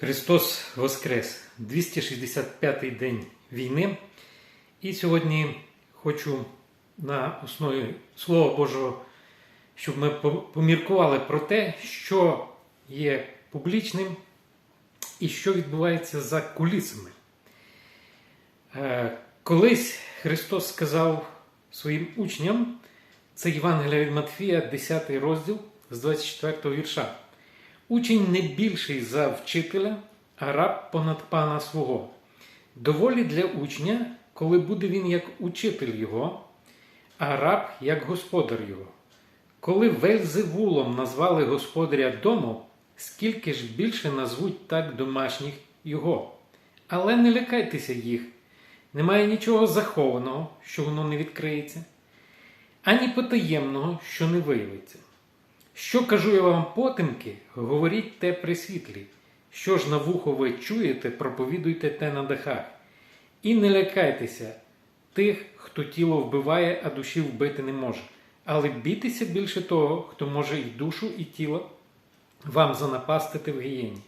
Христос Воскрес! 265-й день війни. І сьогодні хочу на основі Слова Божого, щоб ми поміркували про те, що є публічним і що відбувається за кулісами. Е, Колись Христос сказав своїм учням, це Євангелія від Матфія, 10 розділ з 24 вірша. Учень не більший за вчителя, а раб понад пана свого. Доволі для учня, коли буде він як учитель його, а раб як господар його. Коли Вельзевулом назвали господаря дому, скільки ж більше назвуть так домашніх його. Але не лякайтеся їх, немає нічого захованого, що воно не відкриється, ані потаємного, що не виявиться. Що кажу я вам потемки, говоріть те при світлі. Що ж на вухо ви чуєте, проповідуйте те на дахах. І не лякайтеся тих, хто тіло вбиває, а душі вбити не може. Але бійтеся більше того, хто може і душу, і тіло вам занапастити в гієні.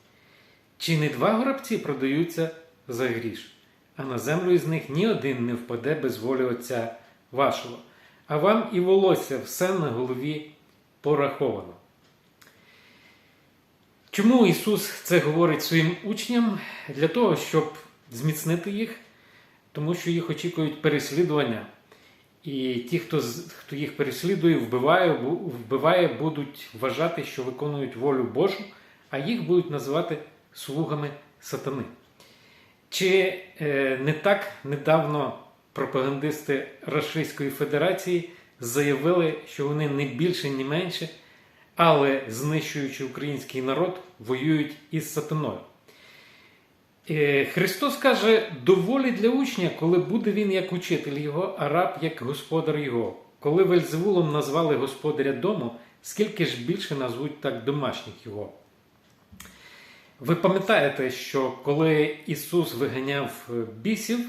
Чи не два горобці продаються за гріш, а на землю із них ні один не впаде без волі Отця вашого, а вам і волосся все на голові пораховано. Чому Ісус це говорить своїм учням? Для того, щоб зміцнити їх, тому що їх очікують переслідування. І ті, хто, хто їх переслідує, вбиває, вбиває, будуть вважати, що виконують волю Божу, а їх будуть називати слугами сатани. Чи е, не так недавно пропагандисти Рашистської Федерації заявили, що вони не більше, ні менше, але знищуючи український народ, воюють із сатаною? Е, Христос каже, доволі для учня, коли буде він як учитель його, а раб як господар його. Коли Вельзевулом назвали господаря дому, скільки ж більше назвуть так домашніх його. Ви пам'ятаєте, що коли Ісус виганяв бісів,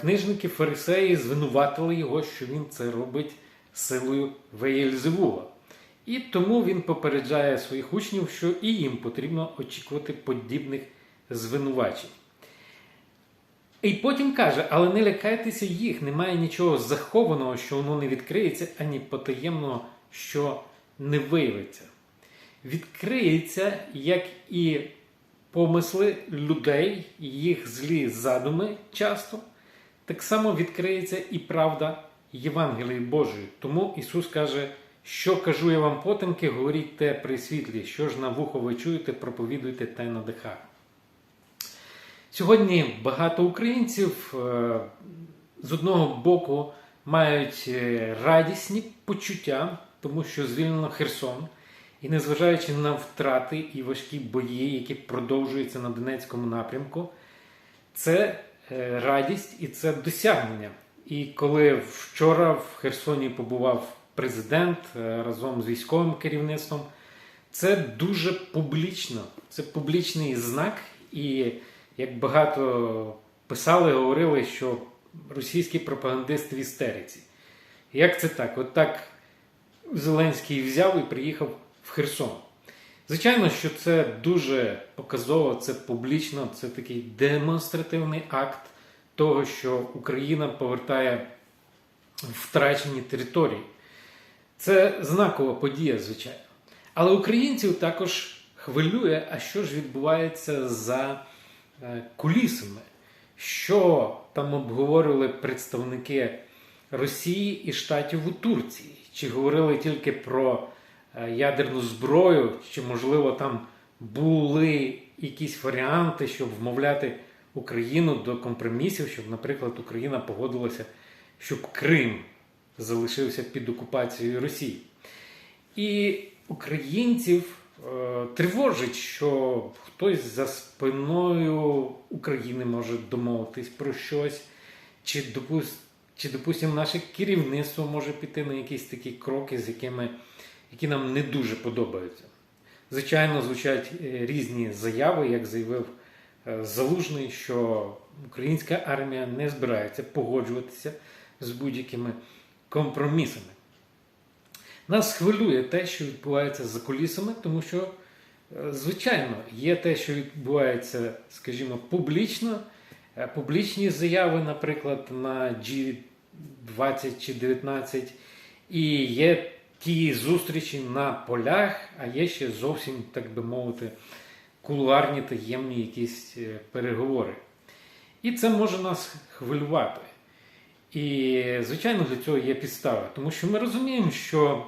книжники фарисеї звинуватили його, що він це робить силою Веєльзевула. І тому він попереджає своїх учнів, що і їм потрібно очікувати подібних звинувачень. І потім каже: але не лякайтеся їх, немає нічого захованого, що воно не відкриється, ані потаємного, що не виявиться. Відкриється, як і помисли людей, їх злі задуми часто, так само відкриється і правда Євангелії Божої. Тому Ісус каже, що кажу я вам потемки, говоріть те при світлі, що ж на вухо ви чуєте, проповідуйте те на дихах. Сьогодні багато українців е, з одного боку мають е, радісні почуття, тому що звільнено Херсон, і незважаючи на втрати і важкі бої, які продовжуються на Донецькому напрямку, це е, радість і це досягнення. І коли вчора в Херсоні побував президент е, разом з військовим керівництвом, це дуже публічно, це публічний знак. І як багато писали, говорили, що російський пропагандист в істериці. Як це так? От так Зеленський взяв і приїхав Херсон. Звичайно, що це дуже показово, це публічно, це такий демонстративний акт того, що Україна повертає втрачені території. Це знакова подія, звичайно. Але українців також хвилює, а що ж відбувається за е, кулісами, що там обговорювали представники Росії і штатів у Турції, чи говорили тільки про ядерну зброю, чи, можливо, там були якісь варіанти, щоб вмовляти Україну до компромісів, щоб, наприклад, Україна погодилася, щоб Крим залишився під окупацією Росії. І українців е, тривожить, що хтось за спиною України може домовитись про щось, чи, допус, чи допустимо, наше керівництво може піти на якісь такі кроки, з якими, які нам не дуже подобаються. Звичайно, звучать е, різні заяви, як заявив е, Залужний, що українська армія не збирається погоджуватися з будь-якими компромісами. Нас хвилює те, що відбувається за кулісами, тому що Е, Звичайно, є те, що відбувається, скажімо, публічно, публічні заяви, наприклад, на G20 чи 19, і є ті зустрічі на полях, а є ще зовсім, так би мовити, кулуарні таємні якісь е, переговори. І це може нас хвилювати. І, звичайно, для цього є підстави, тому що ми розуміємо, що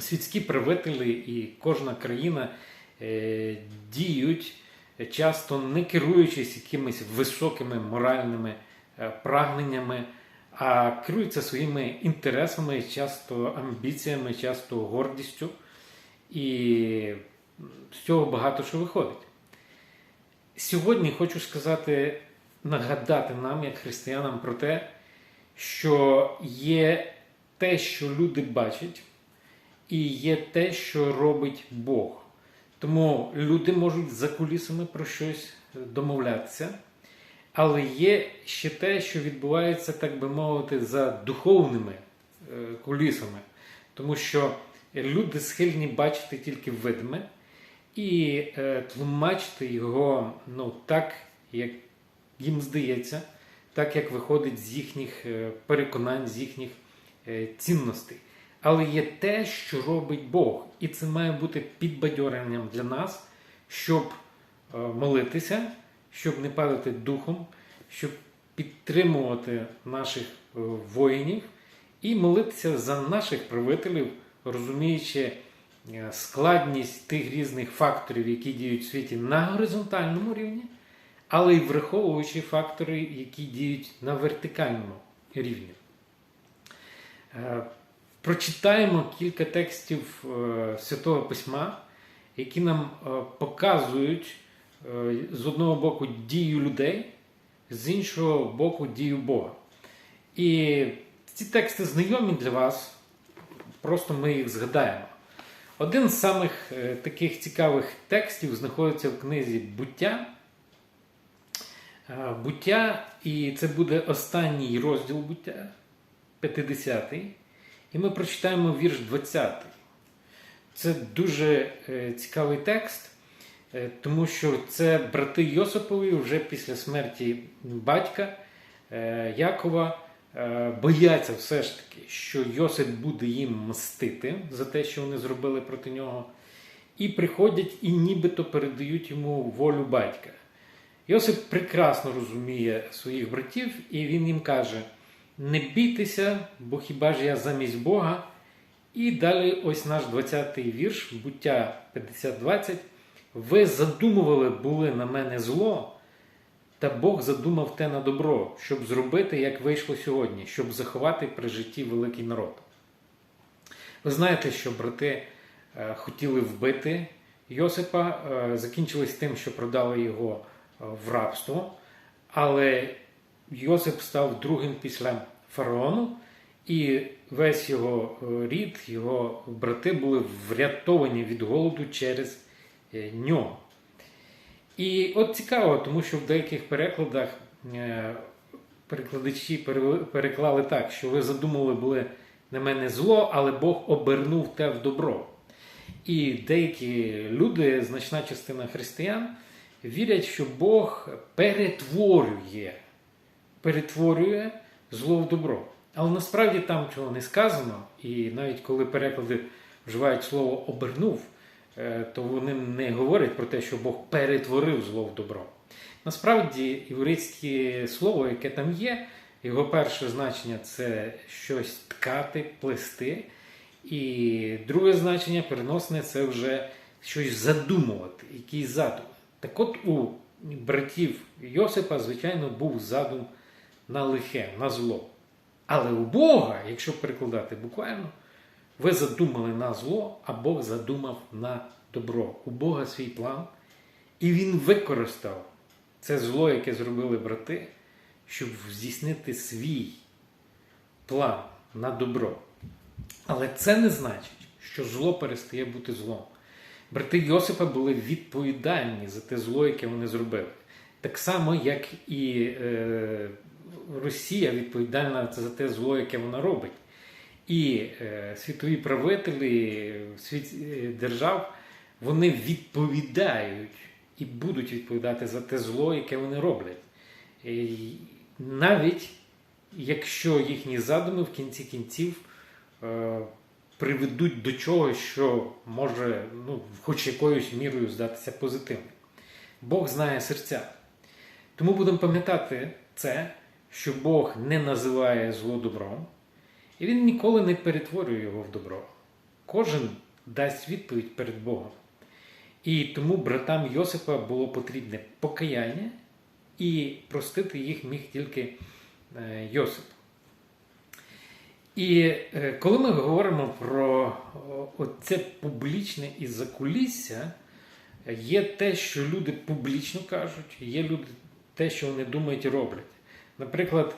світські правителі і кожна країна е, діють часто не керуючись якимись високими моральними е, прагненнями, а керуються своїми інтересами, часто амбіціями, часто гордістю. І з цього багато що виходить. Сьогодні хочу сказати, нагадати нам, як християнам, про те, що є те, що люди бачать, і є те, що робить Бог. Тому люди можуть за кулісами про щось домовлятися, але є ще те, що відбувається, так би мовити, за духовними е, кулісами, тому що люди схильні бачити тільки видиме і е, тлумачити його ну, так, як їм здається, так як виходить з їхніх е, переконань, з їхніх цінностей. Але є те, що робить Бог, і це має бути підбадьоренням для нас, щоб молитися, щоб не падати духом, щоб підтримувати наших е, воїнів і молитися за наших правителів, розуміючи е, складність тих різних факторів, які діють в світі на горизонтальному рівні, але й враховуючи фактори, які діють на вертикальному рівні. Е, Прочитаємо кілька текстів Святого Письма, які нам показують з одного боку дію людей, з іншого боку дію Бога. І ці тексти знайомі для вас, просто ми їх згадаємо. Один з самих е, таких цікавих текстів знаходиться в книзі Буття. Е, Буття, і це буде останній розділ буття, 50-й. І ми прочитаємо вірш 20. Це дуже е, цікавий текст, е, тому що це брати Йосипові вже після смерті батька е, Якова е, бояться все ж таки, що Йосип буде їм мстити за те, що вони зробили проти нього. І приходять і нібито передають йому волю батька. Йосип прекрасно розуміє своїх братів, і він їм каже: не бійтеся, бо хіба ж я замість Бога. І далі ось наш 20-й вірш, буття 50-20. Ви задумували були на мене зло, та Бог задумав те на добро, щоб зробити, як вийшло сьогодні, щоб заховати при житті великий народ. Ви знаєте, що брати е, хотіли вбити Йосипа, е, закінчилось тим, що продали його е, в рабство, але Йосип став другим після фараону, і весь його рід, його брати були врятовані від голоду через е, нього. І от цікаво, тому що в деяких перекладах е, перекладачі переклали так, що ви задумали були на мене зло, але Бог обернув те в добро. І деякі люди, значна частина християн, вірять, що Бог перетворює, перетворює зло в добро. Але насправді там цього не сказано, і навіть коли переклади вживають слово обернув, то вони не говорять про те, що Бог перетворив зло в добро. Насправді, єврейське слово, яке там є, його перше значення це щось ткати, плести. І друге значення переносне це вже щось задумувати, якийсь задум. Так от у братів Йосипа, звичайно, був задум на лихе, на зло. Але у Бога, якщо перекладати буквально, ви задумали на зло, а Бог задумав на добро. У Бога свій план, і Він використав це зло, яке зробили брати, щоб здійснити свій план на добро. Але це не значить, що зло перестає бути злом. Брати Йосипа були відповідальні за те зло, яке вони зробили. Так само, як і е, Росія відповідальна за те зло, яке вона робить. І е, світові правителі світ, е, держав вони відповідають і будуть відповідати за те зло, яке вони роблять. Навіть якщо їхні задуми в кінці кінців е, приведуть до чогось, що може ну, хоч якоюсь мірою здатися позитивним. Бог знає серця. Тому будемо пам'ятати це, що Бог не називає зло добром, і Він ніколи не перетворює його в добро. Кожен дасть відповідь перед Богом. І тому братам Йосипа було потрібне покаяння, і простити їх міг тільки е, Йосип. І е, коли ми говоримо про це публічне і закулісся, є те, що люди публічно кажуть, є люди те, що вони думають і роблять. Наприклад,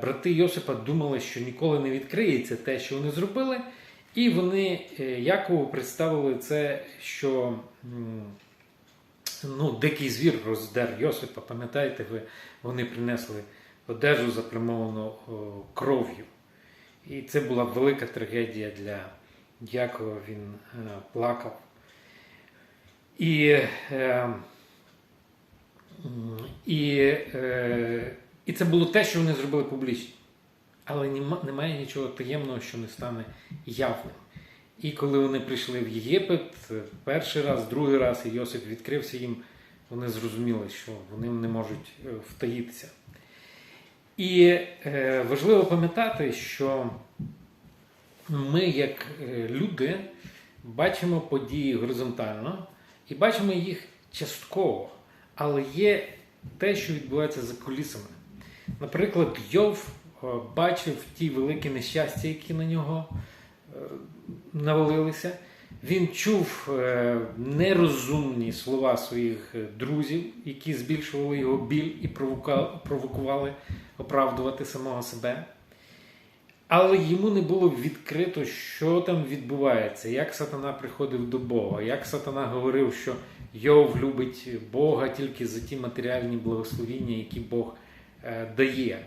брати Йосипа думали, що ніколи не відкриється те, що вони зробили, і вони е, Якову представили це, що ну, дикий звір роздер Йосипа, пам'ятаєте, ви, вони принесли одежу заплямовану кров'ю. І це була велика трагедія для Якова, він е, плакав. І е, і, е, і це було те, що вони зробили публічно. Але немає нічого таємного, що не стане явним. І коли вони прийшли в Єгипет, перший раз, другий раз, і Йосип відкрився їм, вони зрозуміли, що вони не можуть е, втаїтися. І е, важливо пам'ятати, що ми, як е, люди, бачимо події горизонтально і бачимо їх частково, але є те, що відбувається за кулісами. Наприклад, Йов е, бачив ті великі нещастя, які на нього е, навалилися. Він чув е, нерозумні слова своїх друзів, які збільшували його біль і провокували оправдувати самого себе. Але йому не було відкрито, що там відбувається, як сатана приходив до Бога, як сатана говорив, що Йов любить Бога тільки за ті матеріальні благословіння, які Бог дає.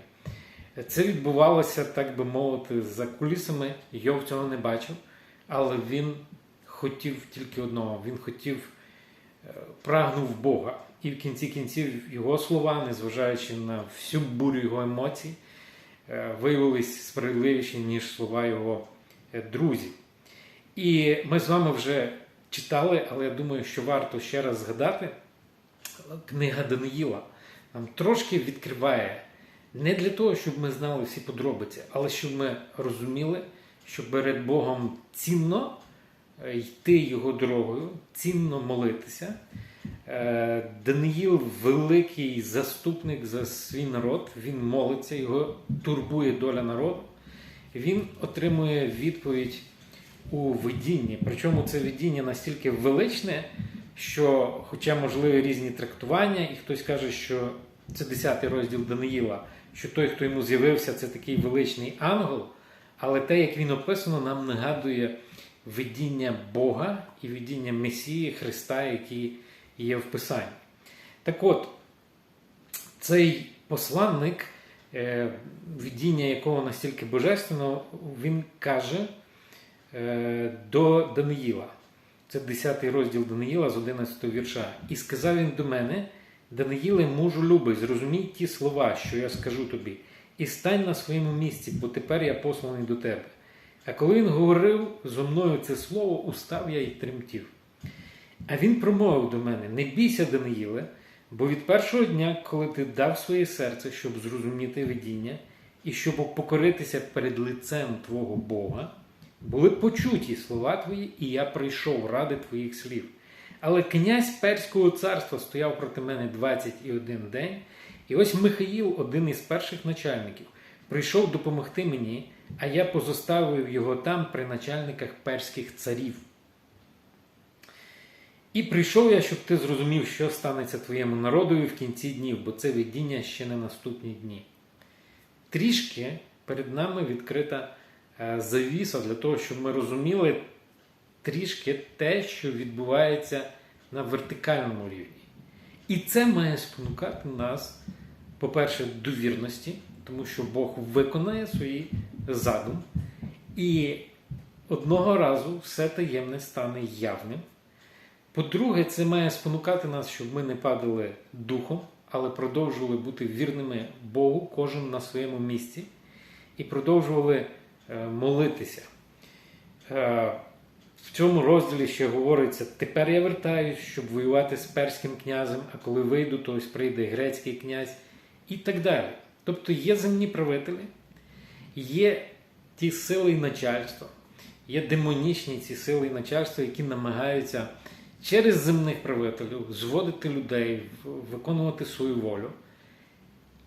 Це відбувалося, так би мовити, за кулісами. Йов цього не бачив, але він хотів тільки одного: він хотів, е, прагнув Бога. І в кінці кінців його слова, незважаючи на всю бурю його емоцій, е, виявилися справедливіші, ніж слова його е, друзів. І ми з вами вже читали, але я думаю, що варто ще раз згадати, книга Даниїла нам трошки відкриває не для того, щоб ми знали всі подробиці, але щоб ми розуміли, що перед Богом цінно е, йти його дорогою, цінно молитися. Е, Даниїл великий заступник за свій народ, він молиться, його турбує доля народу. Він отримує відповідь у видінні. Причому це видіння настільки величне, що, хоча можливі різні трактування, і хтось каже, що це 10 розділ Даниїла, що той, хто йому з'явився, це такий величний ангел, але те, як він описано, нам нагадує видіння Бога і видіння Месії Христа, який є в Писанні. Так от, цей посланник, е, видіння якого настільки божественно, він каже е, до Даниїла. Це 10 розділ Даниїла з 11 вірша. І сказав він до мене, Даниїле, мужу любий, зрозумій ті слова, що я скажу тобі, і стань на своєму місці, бо тепер я посланий до тебе. А коли він говорив зо мною це слово, устав я й тремтів. А він промовив до мене: Не бійся, Даниїле, бо від першого дня, коли ти дав своє серце, щоб зрозуміти видіння, і щоб покоритися перед лицем Твого Бога, були почуті слова твої, і я прийшов ради твоїх слів. Але князь Перського царства стояв проти мене 21 день, і ось Михаїл, один із перших начальників, прийшов допомогти мені, а я позоставив його там при начальниках перських царів. І прийшов я, щоб ти зрозумів, що станеться твоєму народові в кінці днів, бо це видіння ще не наступні дні. Трішки перед нами відкрита завіса для того, щоб ми розуміли трішки те, що відбувається на вертикальному рівні. І це має спонукати нас, по-перше, до вірності, тому що Бог виконає свій задум. І одного разу все таємне стане явним. По-друге, це має спонукати нас, щоб ми не падали духом, але продовжували бути вірними Богу, кожен на своєму місці, і продовжували е, молитися. Е, В цьому розділі ще говориться: тепер я вертаюсь, щоб воювати з перським князем, а коли вийду, то ось прийде грецький князь і так далі. Тобто є земні правителі, є ті сили і начальства, є демонічні ці сили і начальства, які намагаються через земних правителів зводити людей, виконувати свою волю.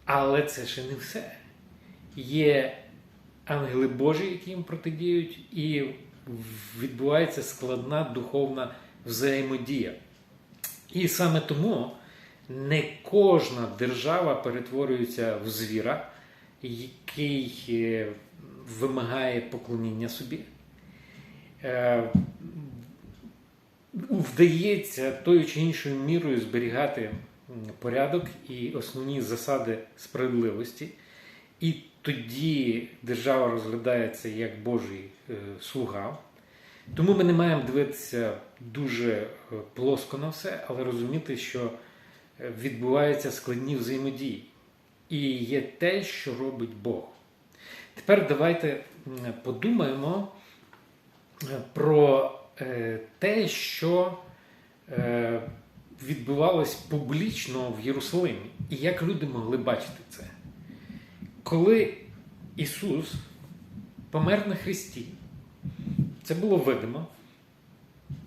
Але це ще не все. Є ангели Божі, які їм протидіють, і відбувається складна духовна взаємодія. І саме тому не кожна держава перетворюється в звіра, який е, вимагає поклоніння собі. Е, Вдається тою чи іншою мірою зберігати порядок і основні засади справедливості. І тоді держава розглядається як Божий е, слуга. Тому ми не маємо дивитися дуже е, плоско на все, але розуміти, що е, відбуваються складні взаємодії. І є те, що робить Бог. Тепер давайте подумаємо про те, що відбувалось публічно в Єрусалимі, і як люди могли бачити це. Коли Ісус помер на Христі, це було видимо,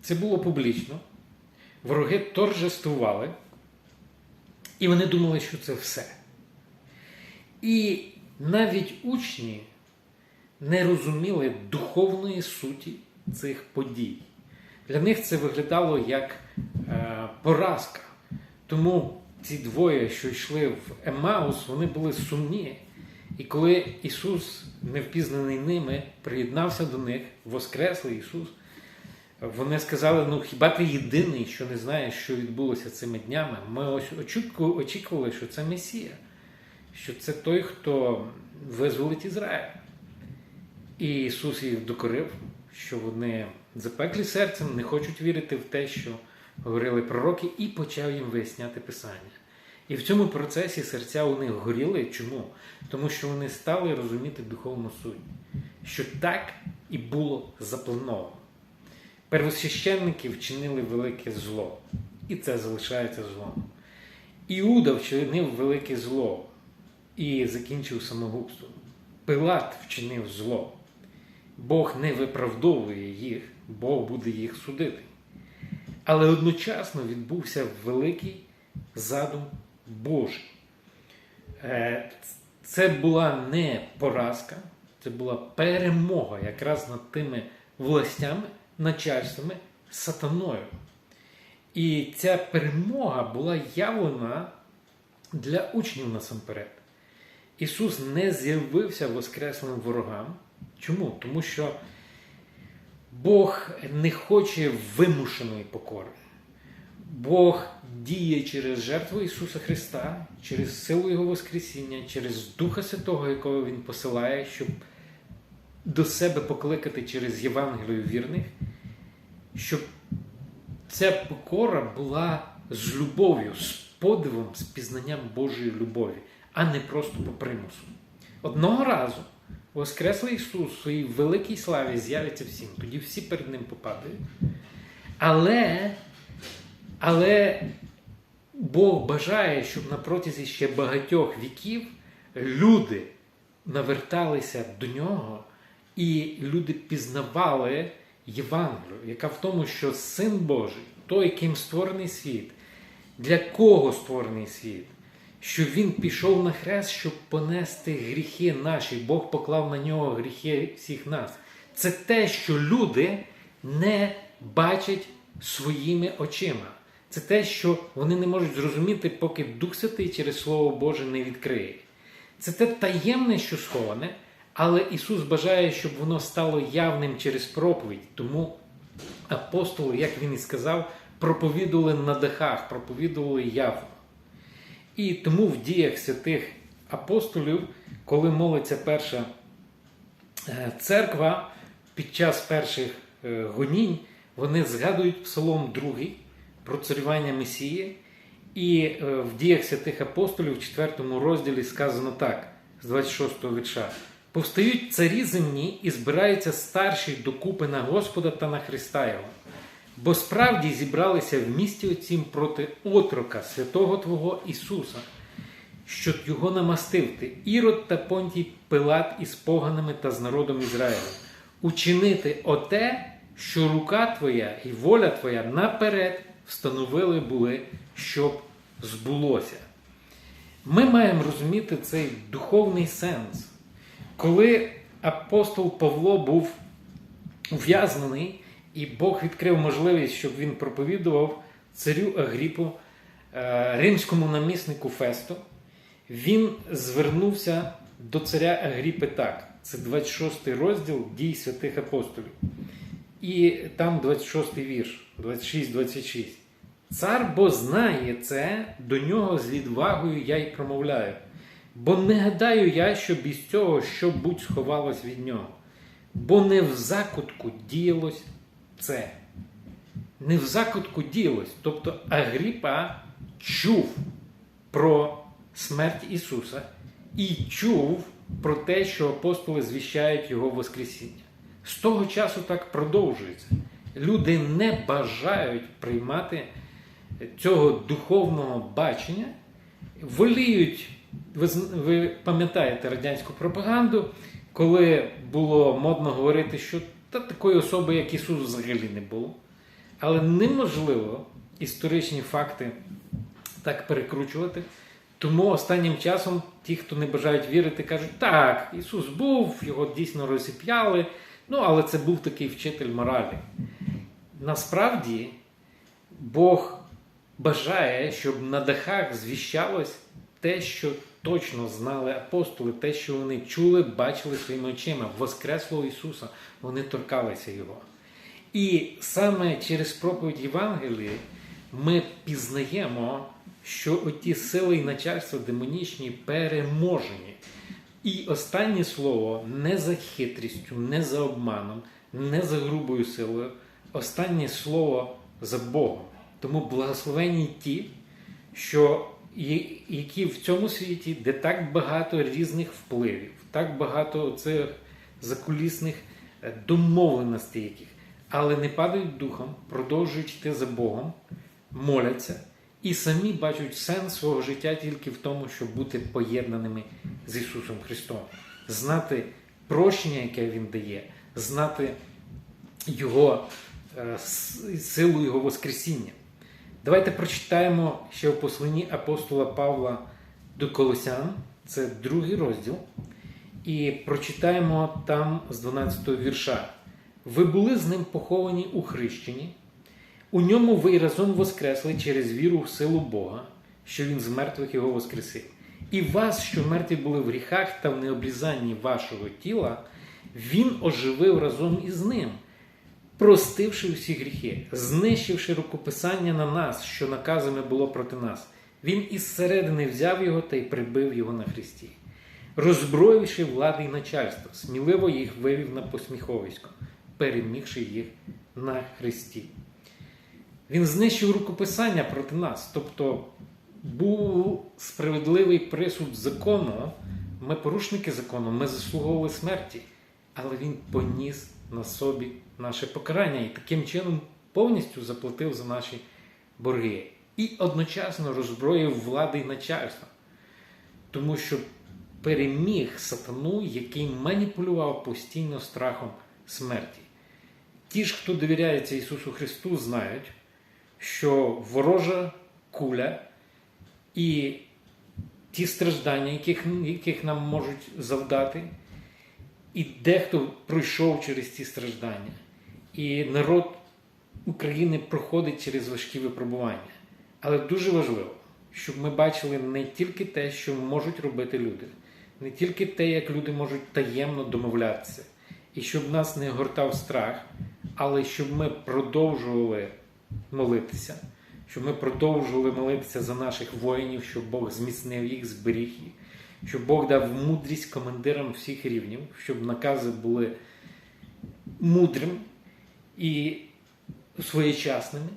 це було публічно, вороги торжествували, і вони думали, що це все. І навіть учні не розуміли духовної суті цих подій. Для них це виглядало як е, поразка. Тому ці двоє, що йшли в Емаус, вони були сумні. І коли Ісус, невпізнаний ними, приєднався до них, воскреслий Ісус, вони сказали: ну хіба ти єдиний, що не знаєш, що відбулося цими днями? Ми ось очікували, що це Месія, що це той, хто визволить Ізраїль. І Ісус їх докорив, що вони запеклі серцем, не хочуть вірити в те, що говорили пророки, і почав їм виясняти Писання. І в цьому процесі серця у них горіли. Чому? Тому що вони стали розуміти духовну суть, що так і було заплановано. Первосвященники вчинили велике зло, і це залишається злом. Іуда вчинив велике зло і закінчив самогубством. Пилат вчинив зло. Бог не виправдовує їх, Бог буде їх судити. Але одночасно відбувся великий задум Божий. Е, Це була не поразка, це була перемога якраз над тими властями, начальствами, сатаною. І ця перемога була явлена для учнів насамперед. Ісус не з'явився воскреслим ворогам. Чому? Тому що Бог не хоче вимушеної покори. Бог діє через жертву Ісуса Христа, через силу Його Воскресіння, через Духа Святого, якого Він посилає, щоб до себе покликати через Євангелію вірних, щоб ця покора була з любов'ю, з подивом, з пізнанням Божої любові, а не просто по примусу. Одного разу Воскреслий Ісус в своїй великій славі з'явиться всім, тоді всі перед Ним попадають. Але, але Бог бажає, щоб на протязі ще багатьох віків люди наверталися до нього, і люди пізнавали Євангелію, яка в тому, що Син Божий, той, яким створений світ, для кого створений світ, що Він пішов на хрест, щоб понести гріхи наші. Бог поклав на нього гріхи всіх нас. Це те, що люди не бачать своїми очима. Це те, що вони не можуть зрозуміти, поки Дух Святий через Слово Боже не відкриє. Це те таємне, що сховане, але Ісус бажає, щоб воно стало явним через проповідь. Тому апостоли, як він і сказав, проповідували на дахах, проповідували явно. І тому в діях святих апостолів, коли молиться перша е, церква під час перших е, гонінь, вони згадують Псалом 2, про царювання Месії. І е, в діях святих апостолів в 4 розділі сказано так, з 26 вірша. Повстають царі земні і збираються старші докупи на Господа та на Христа Його. Бо справді зібралися в місті оцім проти отрока святого Твого Ісуса, що його намастив ти, Ірод та Понтій Пилат із поганими та з народом Ізраїля, учинити оте, що рука Твоя і воля Твоя наперед встановили були, щоб збулося. Ми маємо розуміти цей духовний сенс. Коли апостол Павло був ув'язнений, і Бог відкрив можливість, щоб він проповідував царю Агріпу, е, римському наміснику Фесту, він звернувся до царя Агріпи так. Це 26 розділ дій святих апостолів. І там 26 й вірш, 26-26. Цар бо знає це, до нього з відвагою я й промовляю. Бо не гадаю я, що без цього що будь сховалось від нього. Бо не в закутку діялось це. Не в закутку діялось. Тобто Агріпа чув про смерть Ісуса і чув про те, що апостоли звіщають Його Воскресіння. З того часу так продовжується. Люди не бажають приймати цього духовного бачення, воліють, ви, ви пам'ятаєте радянську пропаганду, коли було модно говорити, що та такої особи, як Ісус, взагалі не було. Але неможливо історичні факти так перекручувати. Тому останнім часом ті, хто не бажають вірити, кажуть, так, Ісус був, його дійсно розіп'яли, ну але це був такий вчитель моралі. Насправді, Бог бажає, щоб на дахах звіщалось те, що точно знали апостоли, те, що вони чули, бачили своїми очима, Воскреслого Ісуса, вони торкалися Його. І саме через проповідь Євангелії ми пізнаємо, що оті сили і начальства демонічні переможені. І останнє слово не за хитрістю, не за обманом, не за грубою силою. Останнє слово за Богом. Тому благословені ті, що які в цьому світі, де так багато різних впливів, так багато цих закулісних домовленостей, яких, але не падають духом, продовжують йти за Богом, моляться і самі бачать сенс свого життя тільки в тому, щоб бути поєднаними з Ісусом Христом, знати прощення, яке Він дає, знати Його силу Його Воскресіння. Давайте прочитаємо ще в посланні апостола Павла до Колосян, це другий розділ, і прочитаємо там з 12 го вірша. Ви були з ним поховані у хрещенні, у ньому ви разом воскресли через віру в силу Бога, що Він з мертвих його воскресив. І вас, що мертві були в гріхах та в необрізанні вашого тіла, Він оживив разом із ним простивши усі гріхи, знищивши рукописання на нас, що наказами було проти нас, він із середини взяв його та й прибив його на хресті, роззброївши влади й начальство, сміливо їх вивів на посміховисько, перемігши їх на хресті. Він знищив рукописання проти нас, тобто був справедливий присуд закону. Ми порушники закону, ми заслуговували смерті, але він поніс на собі наше покарання і таким чином повністю заплатив за наші борги. І одночасно роззброїв влади і начальства, тому що переміг сатану, який маніпулював постійно страхом смерті. Ті ж, хто довіряється Ісусу Христу, знають, що ворожа куля і ті страждання, яких, яких нам можуть завдати, і дехто пройшов через ці страждання. І народ України проходить через важкі випробування. Але дуже важливо, щоб ми бачили не тільки те, що можуть робити люди, не тільки те, як люди можуть таємно домовлятися, і щоб нас не гортав страх, але щоб ми продовжували молитися, щоб ми продовжували молитися за наших воїнів, щоб Бог зміцнив їх, зберіг їх, щоб Бог дав мудрість командирам всіх рівнів, щоб накази були мудрими і своєчасними,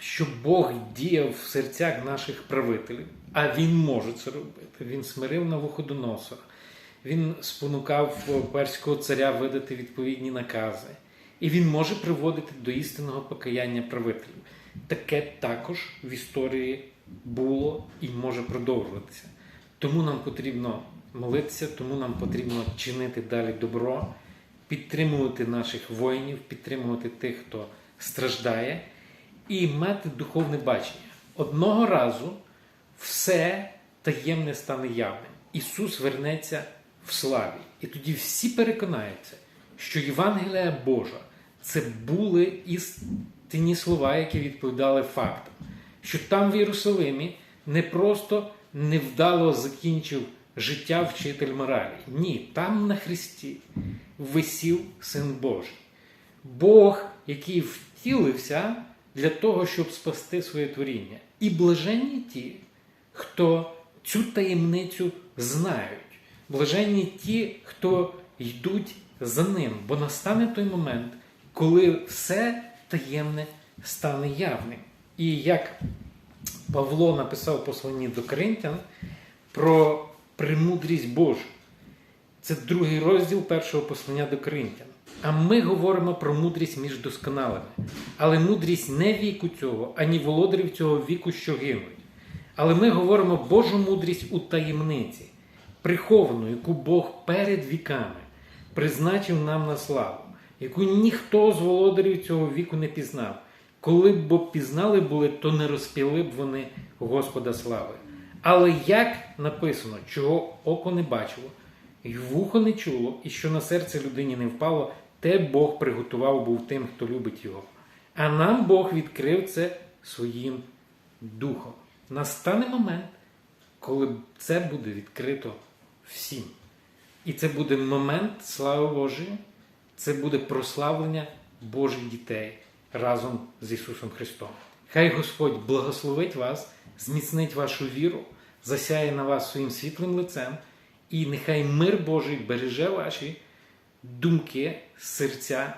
щоб Бог діяв в серцях наших правителів, а Він може це робити. Він смирив на виходоносах, він спонукав перського царя видати відповідні накази, і він може приводити до істинного покаяння правителів. Таке також в історії було і може продовжуватися. Тому нам потрібно молитися, тому нам потрібно чинити далі добро, підтримувати наших воїнів, підтримувати тих, хто страждає, і мати духовне бачення. Одного разу все таємне стане явним. Ісус вернеться в славі. І тоді всі переконаються, що Євангелія Божа це були істинні слова, які відповідали фактам. Що там в Єрусалимі не просто невдало закінчив життя вчитель моралі. Ні, там на Христі висів Син Божий. Бог, який втілився для того, щоб спасти своє творіння. І блаженні ті, хто цю таємницю знають. Блаженні ті, хто йдуть за ним, бо настане той момент, коли все таємне стане явним. І як Павло написав посланні до Коринтян про премудрість Божу. Це другий розділ першого послання до Коринтян. А ми говоримо про мудрість між досконалими. Але мудрість не віку цього, ані володарів цього віку, що гинуть. Але ми говоримо Божу мудрість у таємниці, приховану, яку Бог перед віками призначив нам на славу, яку ніхто з володарів цього віку не пізнав. Коли б пізнали були, то не розпіли б вони Господа слави. Але як написано, чого око не бачило, і вухо не чуло, і що на серце людині не впало, те Бог приготував був тим, хто любить його. А нам Бог відкрив це своїм духом. Настане момент, коли це буде відкрито всім. І це буде момент слави Божої, це буде прославлення Божих дітей разом з Ісусом Христом. Хай Господь благословить вас, зміцнить вашу віру, засяє на вас своїм світлим лицем, і нехай мир Божий береже ваші думки, серця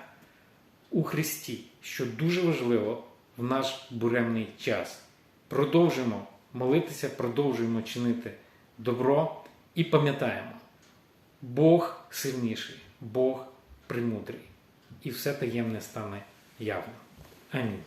у Христі, що дуже важливо в наш буремний час. Продовжуємо молитися, продовжуємо чинити добро і пам'ятаємо, Бог сильніший, Бог премудрий, і все таємне стане явно. Амінь.